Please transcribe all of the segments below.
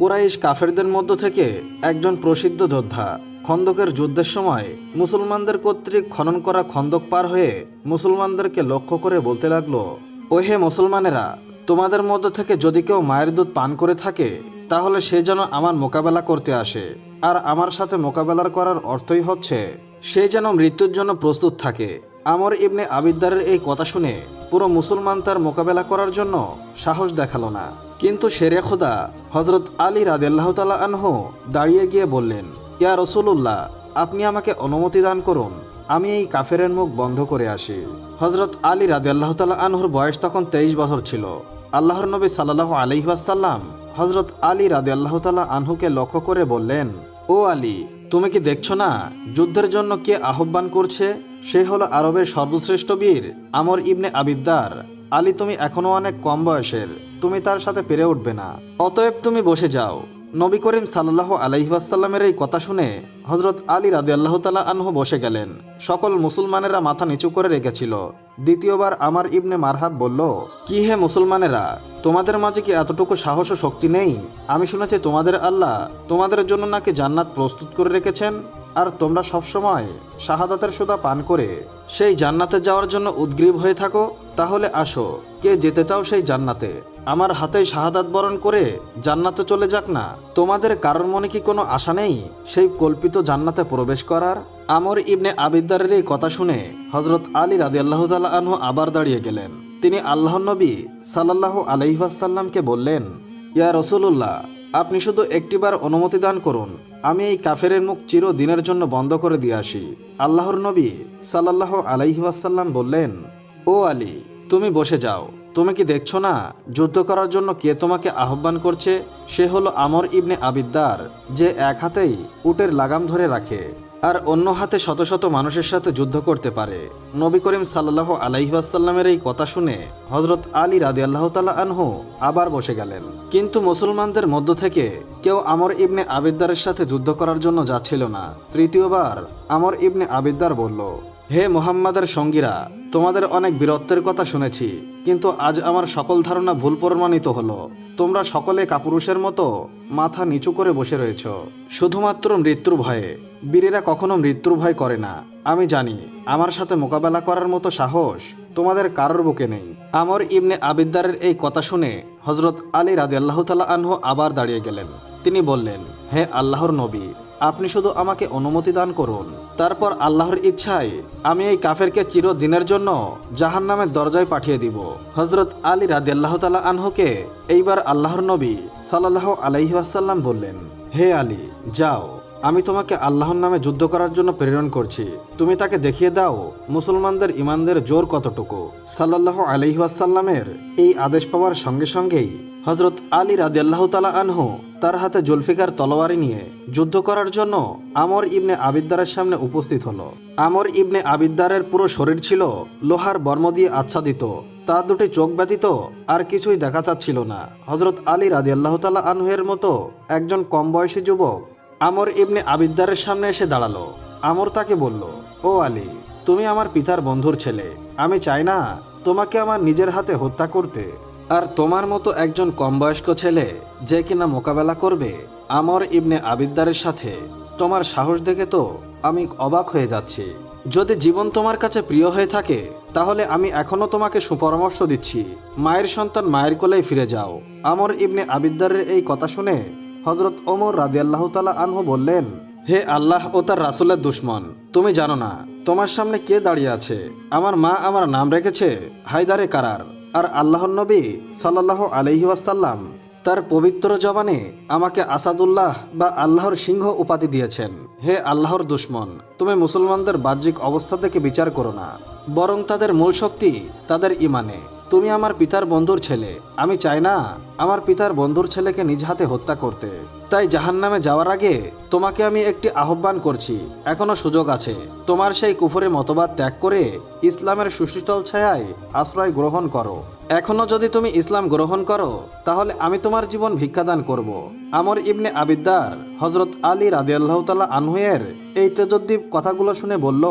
কুরাইশ কাফেরদের মধ্য থেকে একজন প্রসিদ্ধ যোদ্ধা। খন্দকের যুদ্ধের সময় মুসলমানদের কর্তৃক খনন করা খন্দক পার হয়ে মুসলমানদেরকে লক্ষ্য করে বলতে লাগল ও হে মুসলমানেরা, তোমাদের মধ্য থেকে যদি কেউ মায়ের দুধ পান করে থাকে, তাহলে সে যেন আমার মোকাবেলা করতে আসে। আর আমার সাথে মোকাবেলার করার অর্থই হচ্ছে, সে যেন মৃত্যুর জন্য প্রস্তুত থাকে। আমর ইবনে আবিদ্দারের এই কথা শুনে পুরো মুসলমান তার মোকাবেলা করার জন্য সাহস দেখাল না। কিন্তু শেরে খোদা হজরত আলী রাদেল্লাহ তালা আনহু দাঁড়িয়ে গিয়ে বললেন, ইয়া রসুল্লাহ আপনি আমাকে অনুমতি দান করুন, আমি এই কাফেরের মুখ বন্ধ করে আসি। হজরত আলী রাদেল্লাহ তালা আনহুর বয়স তখন তেইশ বছর ছিল। আল্লাহর নবী সাল্লাহ আলহিহাসাল্লাম হজরত আলী রাদে আল্লাহ তালা আনহুকে লক্ষ্য করে বললেন, ও আলী, তুমি কি দেখছ না, যুদ্ধের জন্য কে আহ্বান করছে? সে হলো আরবের সর্বশ্রেষ্ঠ বীর, আমর ইবনে আবিদ্দার। আলী, তুমি এখনও অনেক কম বয়সের। তুমি তার সাথে পেরে উঠবে না। অতএব তুমি বসে যাও। নবী করিম সাল্লাহ আলহিহাসাল্লামের এই কথা শুনে হজরত আলী রাদে আল্লাহ তালা আনহু বসে গেলেন। সকল মুসলমানেরা মাথা নিচু করে রেখেছিল। দ্বিতীয়বার আমার ইবনে মারহাব বলল, কি হে মুসলমানেরা, তোমাদের মাঝে কি এতটুকু সাহস ও শক্তি নেই? আমি শুনেছি তোমাদের আল্লাহ তোমাদের জন্য নাকি জান্নাত প্রস্তুত করে রেখেছেন, আর তোমরা সবসময় শাহাদাতের সুদা পান করে সেই জান্নাতে যাওয়ার জন্য উদ্গ্রীব হয়ে থাকো। তাহলে আসো, কে যেতে চাও সেই জান্নাতে। আমার হাতে শাহাদাত বরণ করে জান্নাতে চলে যাক না। তোমাদের কারোর মনে কি কোনো আশা নেই? সেই কল্পিত জান্নাতে প্রবেশ করার আমর ইবনে আবিদ্দারের এই কথা শুনে হজরত আলী রাদি আল্লাহ আনহু আবার দাঁড়িয়ে গেলেন। তিনি আল্লাহ নবী সাল্লাহ আলহিহাসাল্লামকে বললেন, ইয়া রসুল্লাহ আপনি শুধু একটিবার অনুমতি দান করুন। আমি এই কাফেরের মুখ চিরদিনের জন্য বন্ধ করে দিয়ে আসি। আল্লাহর নবী সাল্লাহ আলাইহাসাল্লাম বললেন, ও আলী, তুমি বসে যাও। তুমি কি দেখছ না? যুদ্ধ করার জন্য কে তোমাকে আহ্বান করছে? সে হলো আমর ইবনে আবিদ্দার, যে এক হাতেই উটের লাগাম ধরে রাখে আর অন্য হাতে শত শত মানুষের সাথে যুদ্ধ করতে পারে। নবী করিম সাল্লাহ আলাইহাসাল্লামের এই কথা শুনে হজরত আলী রাদি আল্লাহ তালা আনহু আবার বসে গেলেন। কিন্তু মুসলমানদের মধ্য থেকে কেউ আমর ইবনে আবিদ্দারের সাথে যুদ্ধ করার জন্য যাচ্ছিল না। তৃতীয়বার আমর ইবনে আবিদ্দার বলল হে মোহাম্মদের সঙ্গীরা, তোমাদের অনেক বীরত্বের কথা শুনেছি, কিন্তু আজ আমার সকল ধারণা ভুল প্রমাণিত হলো। তোমরা সকলে কাপুরুষের মতো মাথা নিচু করে বসে রয়েছ। শুধুমাত্র মৃত্যুর ভয়ে, বীরেরা কখনো মৃত্যুর ভয় করে না। আমি জানি, আমার সাথে মোকাবেলা করার মতো সাহস তোমাদের কারোর বুকে নেই। আমর ইবনে আবিদ্দারের এই কথা শুনে হজরত আলী রাদি আল্লাহ তালা আনহু আবার দাঁড়িয়ে গেলেন। তিনি বললেন, হে আল্লাহর নবী, আপনি শুধু আমাকে অনুমতি দান করুন। তারপর আল্লাহর ইচ্ছায় আমি এই কাফেরকে চিরদিনের জন্য জাহান নামের দরজায় পাঠিয়ে দিব। হজরত আলী রাদি আল্লাহ তালা আনহুকে এইবার আল্লাহর নবী সাল্লাহ আলাইহাসাল্লাম বললেন, হে আলী, যাও। আমি তোমাকে আল্লাহর নামে যুদ্ধ করার জন্য প্রেরণ করছি। তুমি তাকে দেখিয়ে দাও, মুসলমানদের ইমানদের জোর কতটুকু। সাল্লাহ আলহিহাসাল্লামের এই আদেশ পাওয়ার সঙ্গে সঙ্গেই হজরত আলী রাদিয়াল্লাহ তালা আনহু তার হাতে জুলফিকার তলোয়ারি নিয়ে যুদ্ধ করার জন্য আমর ইবনে আবিদ্দারের সামনে উপস্থিত হলো। আমর ইবনে আবিদ্দারের পুরো শরীর ছিল লোহার বর্ম দিয়ে আচ্ছাদিত। তার দুটি চোখ ব্যতীত আর কিছুই দেখা যাচ্ছিল না। হজরত আলী রাদিয়াল্লাহ তালা আনহুয়ের মতো একজন কম বয়সী যুবক আমর ইবনে আবিদ্দারের সামনে এসে দাঁড়াল। আমর তাকে বলল, ও আলী, তুমি আমার পিতার বন্ধুর ছেলে। আমি চাই না তোমাকে আমার নিজের হাতে হত্যা করতে। আর তোমার মতো একজন কম বয়স্ক ছেলে যে কিনা মোকাবেলা করবে, আমর ইবনে আবিদ্দারের সাথে, তোমার সাহস দেখে তো আমি অবাক হয়ে যাচ্ছি। যদি জীবন তোমার কাছে প্রিয় হয়ে থাকে, তাহলে আমি এখনও তোমাকে সুপরামর্শ দিচ্ছি। মায়ের সন্তান মায়ের কোলেই ফিরে যাও। আমর ইবনে আবিদ্দারের এই কথা শুনে হজরত ওমর রাদিয়াল্লাহ তালা আনহু বললেন, হে আল্লাহ ও তার রাসুলের দুশ্মন, তুমি জানো না, তোমার সামনে কে দাঁড়িয়ে আছে? আমার মা আমার নাম রেখেছে হায়দারে কারার, আর আল্লাহর নবী সাল্লাহ আলহি ওয়াসাল্লাম তার পবিত্র জবানে আমাকে আসাদুল্লাহ বা আল্লাহর সিংহ উপাধি দিয়েছেন। হে আল্লাহর দুশ্মন, তুমি মুসলমানদের বাহ্যিক অবস্থা থেকে বিচার করো না, বরং তাদের মূল শক্তি তাদের ইমানে তুমি আমার পিতার বন্ধুর ছেলে। আমি চাই না আমার পিতার বন্ধুর ছেলেকে নিজ হাতে হত্যা করতে। তাই জাহান নামে যাওয়ার আগে তোমাকে আমি একটি আহ্বান করছি। এখনও সুযোগ আছে। তোমার সেই কুফরে মতবাদ ত্যাগ করে ইসলামের সুশীতল ছায়ায় আশ্রয় গ্রহণ করো। এখনও যদি তুমি ইসলাম গ্রহণ করো, তাহলে আমি তোমার জীবন ভিক্ষাদান করব। আমর ইবনে আবিদ্দার হজরত আলী রাদিয়াল্লাহ তালা আনহুয়ের এই তেজদ্দীপ কথাগুলো শুনে বলল,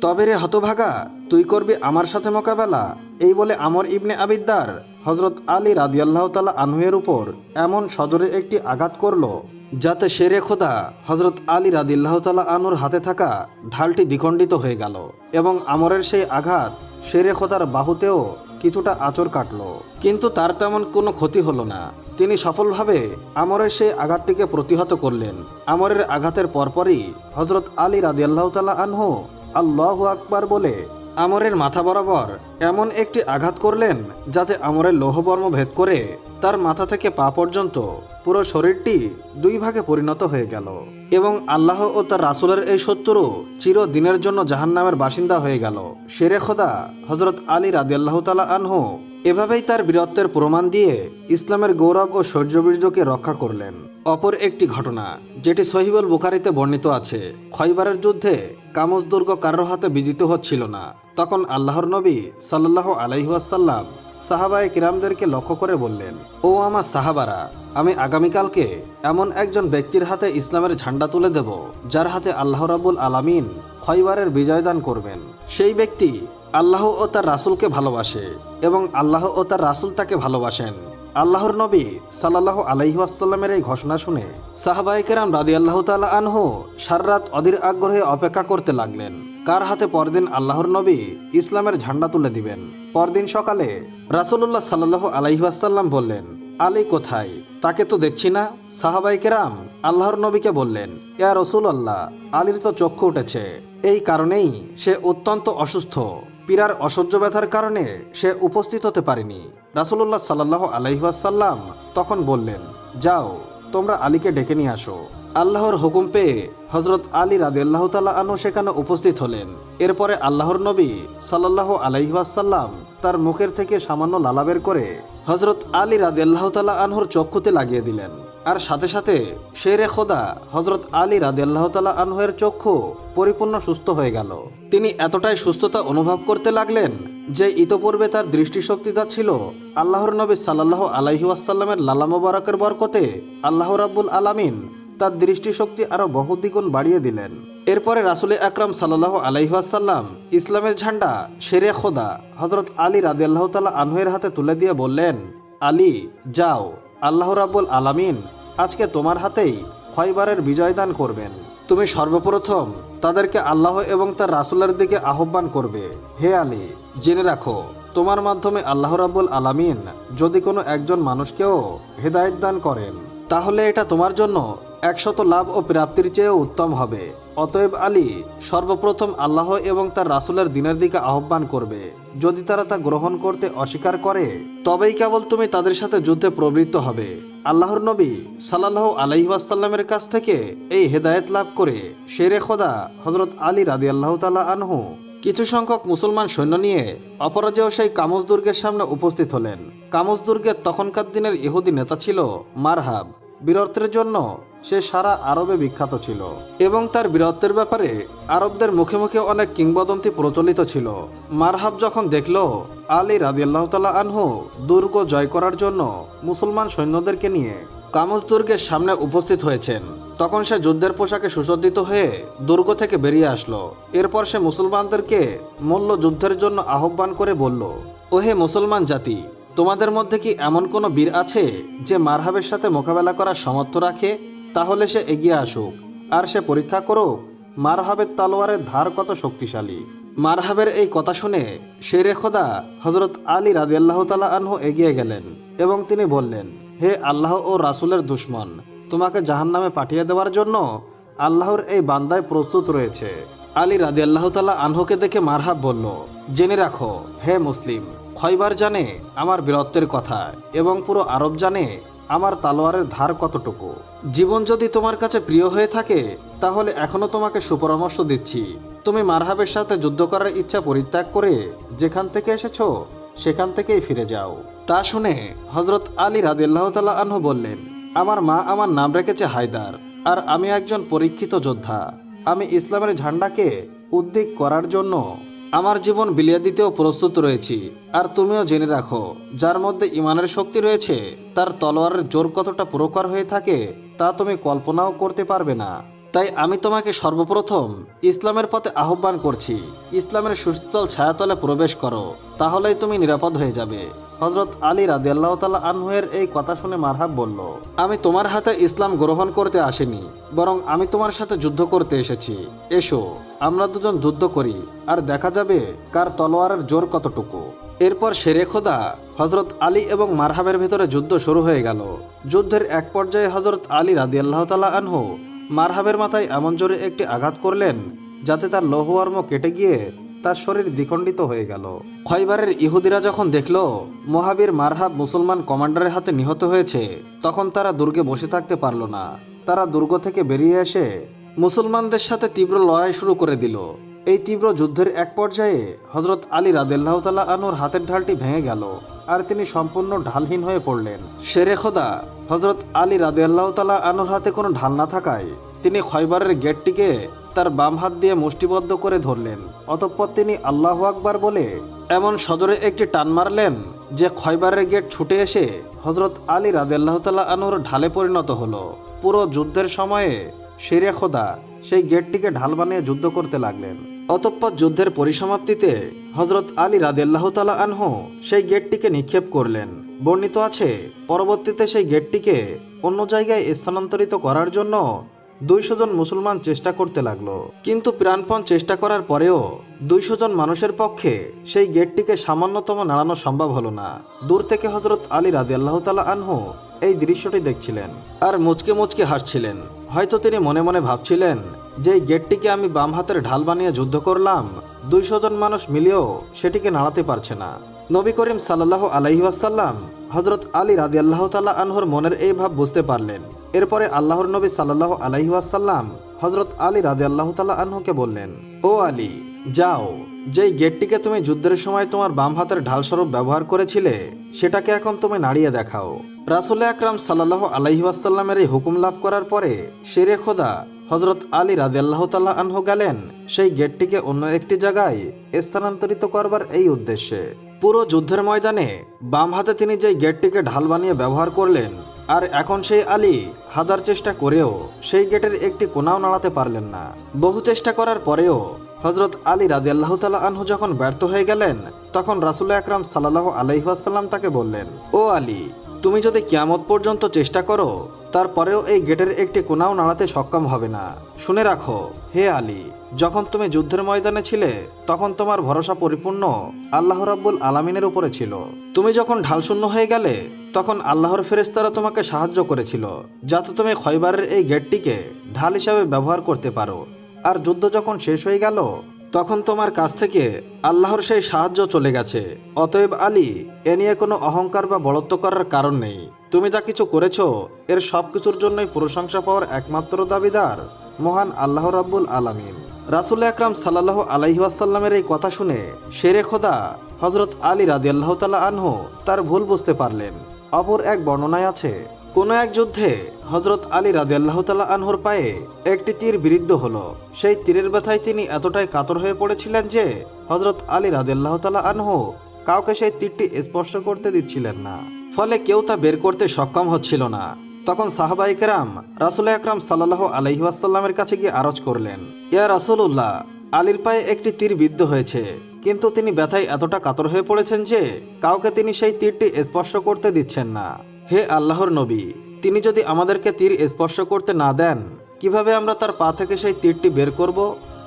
তবে রে হতভাগা, তুই করবি আমার সাথে মোকাবেলা? এই বলে আমর ইবনে আবিদ্দার হজরত আলী রাদিয়াল্লাহ তালা আনহুয়ের উপর এমন সজরে একটি আঘাত করল, যাতে শেরে খোদা হজরত আলী রাদিল্লাহ তালা আনুর হাতে থাকা ঢালটি দ্বিখণ্ডিত হয়ে গেল এবং আমরের সেই আঘাত শেরে খোদার বাহুতেও কিছুটা আঁচড় কাটল। কিন্তু তার তেমন কোনো ক্ষতি হলো না। তিনি সফলভাবে আমরের সেই আঘাতটিকে প্রতিহত করলেন। আমরের আঘাতের পরপরই হজরত আলী রাদিয়াল্লাহ তালা আনহু আল্লাহ আকবার বলে আমরের মাথা বরাবর এমন একটি আঘাত করলেন যাতে আমরের লৌহবর্ম ভেদ করে তার মাথা থেকে পা পর্যন্ত পুরো শরীরটি দুই ভাগে পরিণত হয়ে গেল এবং আল্লাহ ও তার রাসুলের এই শত্রু চিরদিনের জন্য জাহান্নামের বাসিন্দা হয়ে গেল। শেরে খোদা হজরত আলী রাদিয়াল্লাহ তালা আনহু এভাবেই তার বীরত্বের প্রমাণ দিয়ে ইসলামের গৌরব ও শৌর্যবীর্যকে রক্ষা করলেন। অপর একটি ঘটনা, যেটি সহিবুল বুখারিতে বর্ণিত আছে। খয়বারের যুদ্ধে কামস দুর্গ কারোর হাতে বিজিত হচ্ছিল না। তখন আল্লাহর নবী সাল্লাহ আলাইহাসাল্লাম সাহাবায়ে কিরামদেরকে লক্ষ্য করে বললেন, ও আমার সাহাবারা, আমি আগামীকালকে এমন একজন ব্যক্তির হাতে ইসলামের ঝান্ডা তুলে দেব, যার হাতে আল্লাহ রাবুল আলামিন খয়বারের বিজয় দান করবেন। সেই ব্যক্তি আল্লাহ ও তার রাসূলকে ভালোবাসে এবং আল্লাহ ও তার রাসূল তাকে ভালোবাসেন। আল্লাহর নবী সাল্লাহ আলাইহাসাল্লামের এই ঘোষণা শুনে সাহাবাইকেরাম রাদি আল্লাহ তালা আনহু সাররাত অধীর আগ্রহে অপেক্ষা করতে লাগলেন। কার হাতে পরদিন আল্লাহর নবী ইসলামের ঝান্ডা তুলে দিবেন? পরদিন সকালে রাসূলুল্লাহ সাল্লাহ আলাইহাসাল্লাম বললেন, আলী কোথায়? তাকে তো দেখছি না। সাহাবাইকেরাম আল্লাহর নবীকে বললেন, ইয়া রসুল আল্লাহ আলীর তো চক্ষু উঠেছে। এই কারণেই সে অত্যন্ত অসুস্থ। পীরার অসহ্য ব্যথার কারণে সে উপস্থিত হতে পারেনি। রাসূলুল্লাহ সাল্লাহ আলাইহাসাল্লাম তখন বললেন, যাও, তোমরা আলীকে ডেকে নিয়ে আসো। আল্লাহর হুকুম পেয়ে হজরত আলী রাদিয়াল্লাহ তালা আনু সেখানে উপস্থিত হলেন। এরপরে আল্লাহর নবী সাল্লাহ আলাইহাসাল্লাম তার মুখের থেকে সামান্য লালা বের করে হজরত আলী রাদিয়াল্লাহ তালা আনহুর চক্ষুতে লাগিয়ে দিলেন। আর সাথে সাথে শেরে খোদা হজরত আলী রাদিয়াল্লাহ তালা আনহুয়ের চক্ষু পরিপূর্ণ সুস্থ হয়ে গেল। তিনি এতটাই সুস্থতা অনুভব করতে লাগলেন যে ইতপূর্বে তার দৃষ্টিশক্তি যা ছিল আল্লাহর নবী সাল্লাহ আলাইহি ওয়াসাল্লামের লালা মোবারকের বরকতে আল্লাহ রাব্বুল আলামিন তার দৃষ্টিশক্তি আরও বহুদ্বিগুণ বাড়িয়ে দিলেন। এরপরে রাসুল আকরাম সাল্লাহ আলাইহাসাল্লাম ইসলামের ঝান্ডা শেরে খোদা হজরত আলী রাদিয়াল্লাহ তালা আনহুয়ের হাতে তুলে দিয়ে বললেন, আলী, যাও, আল্লাহ রাব্বুল আলামিন আজকে তোমার হাতেই খয়বারের বিজয় দান করবেন। তুমি সর্বপ্রথম তাদেরকে আল্লাহ এবং তার রাসুলের দিকে আহ্বান করবে। হে আলী, জেনে রাখো, তোমার মাধ্যমে আল্লাহ রাবুল আলামিন যদি কোনো একজন মানুষকেও হেদায়ত দান করেন, তাহলে এটা তোমার জন্য একশত লাভ ও প্রাপ্তির চেয়েও উত্তম হবে। অতএব আলী সর্বপ্রথম আল্লাহ এবং তার রাসুলের দিনের দিকে আহ্বান করবে। যদি তারা তা গ্রহণ করতে অস্বীকার করে, তবেই কেবল তুমি তাদের সাথে যুদ্ধে প্রবৃত্ত হবে। আল্লাহর নবী সাল্লাহ আলাইহাসাল্লামের কাছ থেকে এই হেদায়েত লাভ করে শেরে খোদা হজরত আলী রাদি আল্লাহ তালা আনহু কিছু সংখ্যক মুসলমান সৈন্য নিয়ে অপরাজেয় সেই কামজ দুর্গের সামনে উপস্থিত হলেন। কামজ দুর্গের তখনকার দিনের ইহুদি নেতা ছিল মারহাব। বীরত্বের জন্য সে সারা আরবে বিখ্যাত ছিল। এবং তার বীরত্বের ব্যাপারে আরবদের মুখে মুখে অনেক কিংবদন্তি প্রচলিত ছিল। মারহাব যখন দেখল, আলী রাদিয়াল্লাহ তালা আনহু দুর্গ জয় করার জন্য মুসলমান সৈন্যদেরকে নিয়ে কামজ দুর্গের সামনে উপস্থিত হয়েছেন, তখন সে যুদ্ধের পোশাকে সুসজ্জিত হয়ে দুর্গ থেকে বেরিয়ে আসলো। এরপর সে মুসলমানদেরকে মল্ল যুদ্ধের জন্য আহ্বান করে বলল, ওহে মুসলমান জাতি, তোমাদের মধ্যে কি এমন কোনো বীর আছে যে মারহাবের সাথে মোকাবেলা করার সামর্থ্য রাখে? তাহলে সে এগিয়ে আসুক, আর সে পরীক্ষা করুক। মারহাবের তালোয়ারের ধার কত শক্তিশালী। মারহাবের এই কথা শুনে শেরে খোদা হজরত আলী রাদিয়াল্লাহ তালা আনহু এগিয়ে গেলেন এবং তিনি বললেন, হে আল্লাহ ও রাসুলের দুশ্মন, তোমাকে জাহান্নামে পাঠিয়ে দেওয়ার জন্য আল্লাহর এই বান্দায় প্রস্তুত রয়েছে। আলী রাদি আল্লাহ তালা আনহুকে দেখে মারহাব বলল, জেনে রাখো, হে মুসলিম, খয়বার জানে আমার বীরত্বের কথা এবং পুরো আরব জানে আমার তালোয়ারের ধার কতটুকু। জীবন যদি তোমার কাছে প্রিয় হয়ে থাকে, তাহলে এখনও তোমাকে সুপরামর্শ দিচ্ছি। তুমি মারহাবের সাথে যুদ্ধ করার ইচ্ছা পরিত্যাগ করে যেখান থেকে এসেছ, সেখান থেকেই ফিরে যাও। তা শুনে হজরত আলী রাদিল্লাহ তালা আনহু বললেন, আমার মা আমার নাম রেখেছে হায়দার, আর আমি একজন পরীক্ষিত যোদ্ধা। আমি ইসলামের ঝান্ডাকে উদ্দিক করার জন্য আমার জীবন বিলিয়ে দিতেও প্রস্তুত রয়েছি। আর তুমিও জেনে রাখো, যার মধ্যে ইমানের শক্তি রয়েছে, তার তলোয়ারের জোর কতটা প্রকার হয়ে থাকে তা তুমি কল্পনাও করতে পারবে না। তাই আমি তোমাকে সর্বপ্রথম ইসলামের পথে আহ্বান করছি। ইসলামের সুশীতল ছায়াতলে প্রবেশ করো, তাহলেই তুমি নিরাপদ হয়ে যাবে। হজরত আলী রাদিয়াল্লাহ তালা আনহুয়ের এই কথা শুনে মারহাব বলল, আমি তোমার হাতে ইসলাম গ্রহণ করতে আসিনি, বরং আমি তোমার সাথে যুদ্ধ করতে এসেছি। এসো, আমরা দুজন যুদ্ধ করি, আর দেখা যাবে কার তলোয়ারের জোর কতটুকু। এরপর শেরে খোদা হজরত আলী এবং মারহাবের ভেতরে যুদ্ধ শুরু হয়ে গেল। যুদ্ধের এক পর্যায়ে হজরত আলী রাদিয়াল্লাহ তালা আনহু মারহাবের মাথায় এমন জোরে একটি আঘাত করলেন, যাতে তার লৌহবর্ম কেটে গিয়ে তার শরীর দ্বিখণ্ডিত হয়ে গেল। খয়বারের ইহুদিরা যখন দেখল মহাবীর মারহাব মুসলমান কমান্ডারের হাতে নিহত হয়েছে, তখন তারা দুর্গে বসে থাকতে পারল না। তারা দুর্গ থেকে বেরিয়ে এসে মুসলমানদের সাথে তীব্র লড়াই শুরু করে দিল। এই তীব্র যুদ্ধের এক পর্যায়ে হজরত আলী রাদেল্লাহ তালা আনুর হাতের ঢালটি ভেঙে গেল আর তিনি সম্পূর্ণ ঢালহীন হয়ে পড়লেন। শেরে খোদা হজরত আলী রাদেল্লাহ তালা আনুর হাতে কোনো ঢাল না থাকায় তিনি খয়বারের গেটটিকে তার বাম হাত দিয়ে মুষ্টিবদ্ধ করে ধরলেন, অতঃপর তিনি আল্লাহ আকবার বলে, এমন সদরে একটি টান মারলেন যে খয়বারের গেট ছুটে এসে হজরত আলী রাদেল্লাহ তালা আনুর ঢালে পরিণত হলো। পুরো যুদ্ধের সময়ে শেরে খোদা সেই গেটটিকে ঢাল বানিয়ে যুদ্ধ করতে লাগলেন। অতঃপর যুদ্ধের পরিসমাপ্তিতে হজরত আলী রাদেল্লাহ তালা আনহু সেই গেটটিকে নিক্ষেপ করলেন। বর্ণিত আছে, পরবর্তীতে সেই গেটটিকে অন্য জায়গায় স্থানান্তরিত করার জন্য দুইশো জন মুসলমান চেষ্টা করতে লাগল। কিন্তু প্রাণপণ চেষ্টা করার পরেও দুইশো জন মানুষের পক্ষে সেই গেটটিকে সামান্যতম নাড়ানো সম্ভব হলো না। দূর থেকে হজরত আলী রাদি আল্লাহ তালা আনহু এই দৃশ্যটি দেখছিলেন আর মুচকে মুচকে হাসছিলেন। হয়তো তিনি মনে মনে ভাবছিলেন যে এই গেটটিকে আমি বাম হাতের ঢাল বানিয়ে যুদ্ধ করলাম, দুইশো জন মানুষ মিলেও সেটিকে নাড়াতে পারছে না। নবী করিম সাল্লাহ আলাইহাসাল্লাম হজরত আলী রাদি আল্লাহ তাল্লাহ আনহর মনের এই ভাব বুঝতে পারলেন। এরপরে আল্লাহর নবী সাল্লাহ আলাইহাসাল্লাম হজরত আলী রাদি আল্লাহ তাল্লাহ আনহুকে বললেন, ও আলী, যাও। যেই গেটটিকে তুমি যুদ্ধের সময় তোমার বাম হাতের ঢালস্বরূপ ব্যবহার করেছিলে, সেটাকে এখন তুমি নাড়িয়ে দেখাও। রাসুল আকরাম সাল্লাহ আলাইহাসাল্লামের এই হুকুম লাভ করার পরে, শেরে খোদা হজরত আলী রাদিয়াল্লাহ তাল্লাহ আনহু গেলেন। সেই গেটটিকে অন্য একটি জায়গায় স্থানান্তরিত করবার এই উদ্দেশ্যে। পুরো যুদ্ধের ময়দানে বাম হাতে তিনি যেই গেটটিকে ঢাল বানিয়ে ব্যবহার করলেন, আর এখন সেই আলী হাজার চেষ্টা করেও সেই গেটের একটি কোনাও নাড়াতে পারলেন না। বহু চেষ্টা করার পরেও হজরত আলী রাদিয়াল্লাহ তালা আনহু যখন ব্যর্থ হয়ে গেলেন, তখন রাসুল আকরাম সাল্লাহ আলাইহাসাল্লাম তাকে বললেন, ও আলী তুমি যদি কিয়ামত পর্যন্ত চেষ্টা করো, তারপরেও এই গেটের একটি কোনাও নাড়াতে সক্ষম হবে না। শুনে রাখো, হে আলী, যখন তুমি যুদ্ধের ময়দানে ছিলে, তখন তোমার ভরসা পরিপূর্ণ আল্লাহ রাব্বুল আলামিনের উপরে ছিল। তুমি যখন ঢালশূন্য হয়ে গেলে, তখন আল্লাহর ফেরেস্তারা তোমাকে সাহায্য করেছিল, যাতে তুমি খয়বারের এই গেটটিকে ঢাল হিসাবে ব্যবহার করতে পারো। আর যুদ্ধ যখন শেষ হয়ে গেল তখন তোমার কাছ থেকে আল্লাহর সেই সাহায্য চলে গেছে। অতএব আলী, এ নিয়ে কোনো অহংকার বা বড়ত্ব করার কারণ নেই। তুমি যা কিছু করেছ, এর সব কিছুর জন্যই প্রশংসা পাওয়ার একমাত্র দাবিদার মহান আল্লাহ রাব্বুল আলামিন। রাসুল আকরাম সাল্লাহ আলাইহাসাল্লামের এই কথা শুনে শেরে খোদা হজরত আলী রাদি আল্লাহ তালা আনহু তার ভুল বুঝতে পারলেন। অপর এক বর্ণনায় আছে কোনো এক যুদ্ধে হজরত আলী রাদি আল্লাহ তালা আনহুর পায়ে একটি তীর বিরুদ্ধ হলো। সেই তীরের ব্যথায় তিনি এতটাই কাতর হয়ে পড়েছিলেন যে হজরত আলী রাদি আল্লাহ তালা আনহু কাউকে সেই তীরটি স্পর্শ করতে দিচ্ছিলেন না। ফলে কেউ তা বের করতে সক্ষম হচ্ছিল না। তখন সাহাবা ইকরাম রাসুল আকরাম সাল্লাহ আলহিহাসাল্লামের কাছে গিয়ে আরজ করলেন, ইয়া রাসুল্লাহ আলীর পায়ে একটি তীর বিদ্ধ হয়েছে, কিন্তু তিনি ব্যথায় এতটা কাতর হয়ে পড়েছেন যে কাউকে তিনি সেই তীরটি স্পর্শ করতে দিচ্ছেন না। হে আল্লাহর নবী, তিনি যদি আমাদেরকে তীর স্পর্শ করতে না দেন, কীভাবে আমরা তার পা থেকে সেই তীরটি বের করব?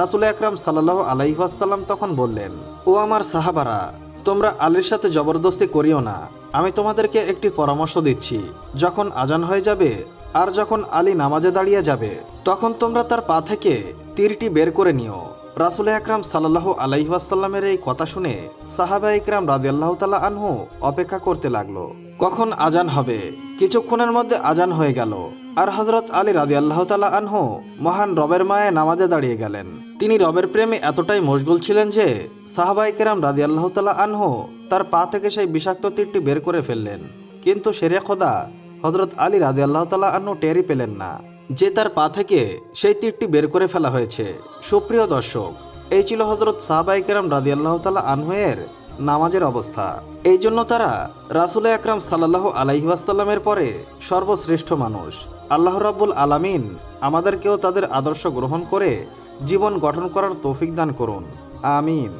রাসুল আকরাম সাল্লাহ আলাইহাসাল্লাম তখন বললেন, ও আমার সাহাবারা, তোমরা আলীর সাথে জবরদস্তি করিও না। আমি তোমাদেরকে একটি পরামর্শ দিচ্ছি। যখন আজান হয়ে যাবে আর যখন আলী নামাজে দাঁড়িয়ে যাবে, তখন তোমরা তার পা থেকে তীরটি বের করে নিও। রাসুল আকরাম সাল্লাহ আলাইহাসাল্লামের এই কথা শুনে সাহাবা ইকরাম রাদিয়াল্লাহ তালা আনহু অপেক্ষা করতে লাগল। কখন আজান হবে? কিছুক্ষণের মধ্যে আজান হয়ে গেল। আর হজরত আলী রাদি আল্লাহ তালা আনহু মহান রবের মায়ে নামাজে দাঁড়িয়ে গেলেন। তিনি রবের প্রেমে এতটাই মশগুল ছিলেন যে সাহাবাই কেরাম রাদি আল্লাহ তালা আনহু তার পা থেকে সেই বিষাক্ত তীরটি বের করে ফেললেন। কিন্তু সেরে খোদা হজরত আলী রাদি আল্লাহ তালা আনহু টেরই পেলেন না। যে তার পা থেকে সেই তীরটি বের করে ফেলা হয়েছে। সুপ্রিয় দর্শক, এই ছিল হজরত সাহাবাই কেরাম রাদি আল্লাহ তালা আনহুয়ের নামাজের অবস্থা। এই জন্য তারা রাসুল আকরাম সাল্লাহ আলাইহাসাল্লামের পরে সর্বশ্রেষ্ঠ মানুষ। আল্লাহ রাব্বুল আলামিন আমাদেরকেও তাদের আদর্শ গ্রহণ করে জীবন গঠন করার তৌফিক দান করুন। আমিন।